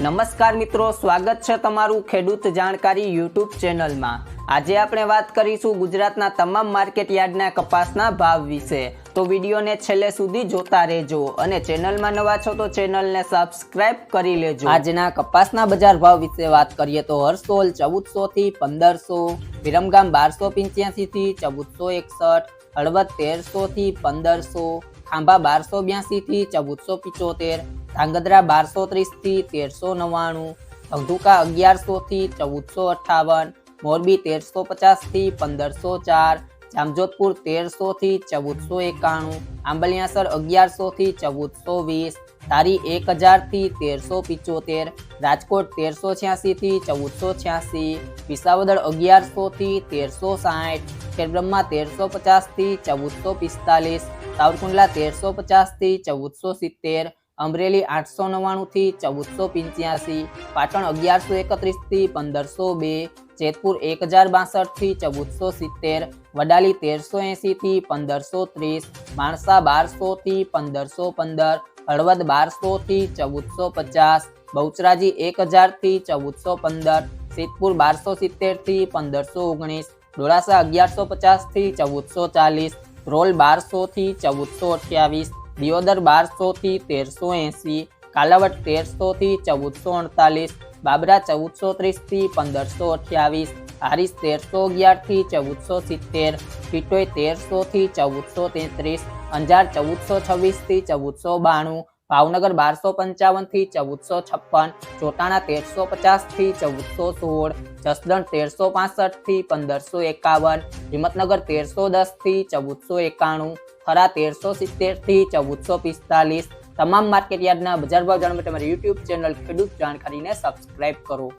નમસ્કાર મિત્રો, સ્વાગત છે તમારું ખેડૂત જાણકારી યુટ્યુબ ચેનલમાં. આજે આપણે વાત કરીશું ગુજરાતના તમામ માર્કેટ યાર્ડના કપાસના ભાવ વિશે. તો વિડીયોને છેલ્લે સુધી જોતા રહેજો અને ચેનલમાં નવા છો તો ચેનલને સબસ્ક્રાઇબ કરી લેજો. આજના કપાસના બજાર ભાવ વિશે વાત કરીએ તો હરસોલ ચૌદસો થી પંદરસો, વિરમગામ બારસો પંચ્યાસી થી ચૌદસો એકસઠ, હળવદ તેરસો થી પંદરસો, ખાંભા બારસો બ્યાસી થી ચૌદસો પિચોતેર ધાંગધ્રા બારસો ત્રીસથી તેરસો નવ્વાણું અગધુકા અગિયારસો થી ચૌદસો અઠ્ઠાવન, મોરબી તેરસો પચાસથી પંદરસો ચાર, જામજોધપુર તેરસો થી ચૌદસો એકાણું, આંબલિયાસર અગિયારસો થી ચૌદસો વીસ તારી એક હજારથી તેરસો પિચોતેર, રાજકોટ તેરસો છ્યાસી થી ચૌદસો છ્યાસી, વિસાવદર અગિયારસો થી તેરસો સાઠ ખેડબ્રહ્મા તેરસો પચાસથી ચૌદસો પિસ્તાલીસ, સાવરકુંડલા તેરસો પચાસથી ચૌદસો સિત્તેર અમરેલી આઠસો નવ્વાણુંથી ચૌદસો પંચ્યાસી, પાટણ અગિયારસો એકત્રીસથી પંદરસો બે, જેતપુર એક હજાર બાસઠથી ચૌદસો સિત્તેર, વડાલી તેરસો એંસીથી પંદરસો ત્રીસ, માણસા બારસોથી પંદરસો પંદર, હળવદ બારસોથી ચૌદસો પચાસ, બહુચરાજી એક હજારથી ચૌદસો પંદર, સિદ્ધપુર બારસો સિત્તેરથી પંદરસો ઓગણીસ, ડોળાસા અગિયારસો પચાસથી ચૌદસો ચાલીસ, રોલ બારસોથી ચૌદસો અઠ્યાવીસ દિયોદર બારસો થી તેરસો એંસી, કાલાવટ તેરસો થી ચૌદસો અડતાલીસ, બાબરા ચૌદસો ત્રીસથી પંદરસો અઠ્યાવીસ, હારીસ તેરસો અગિયારથી ચૌદસો સિત્તેર, પીટોય તેરસો થી ચૌદસો તેત્રીસ, અંજાર ચૌદસો છવ્વીસથી ચૌદસો બાણું ભાવનગર બારસો પંચાવનથી ચૌદસો છપ્પન, ચોટાણા તેરસો પચાસથી ચૌદસો સોળ, જસદણ તેરસો પાસઠથી પંદરસો એકાવન, હિંમતનગર તેરસો દસથી ચૌદસો એકાણું, થરા તેરસો સિત્તેરથી ચૌદસો પિસ્તાલીસ. તમામ માર્કેટ યાર્ડના બજાર ભાવ જાણવા માટે અમારી યુટ્યુબ ચેનલ ખેડૂત જાણકારીને સબસ્ક્રાઇબ કરો.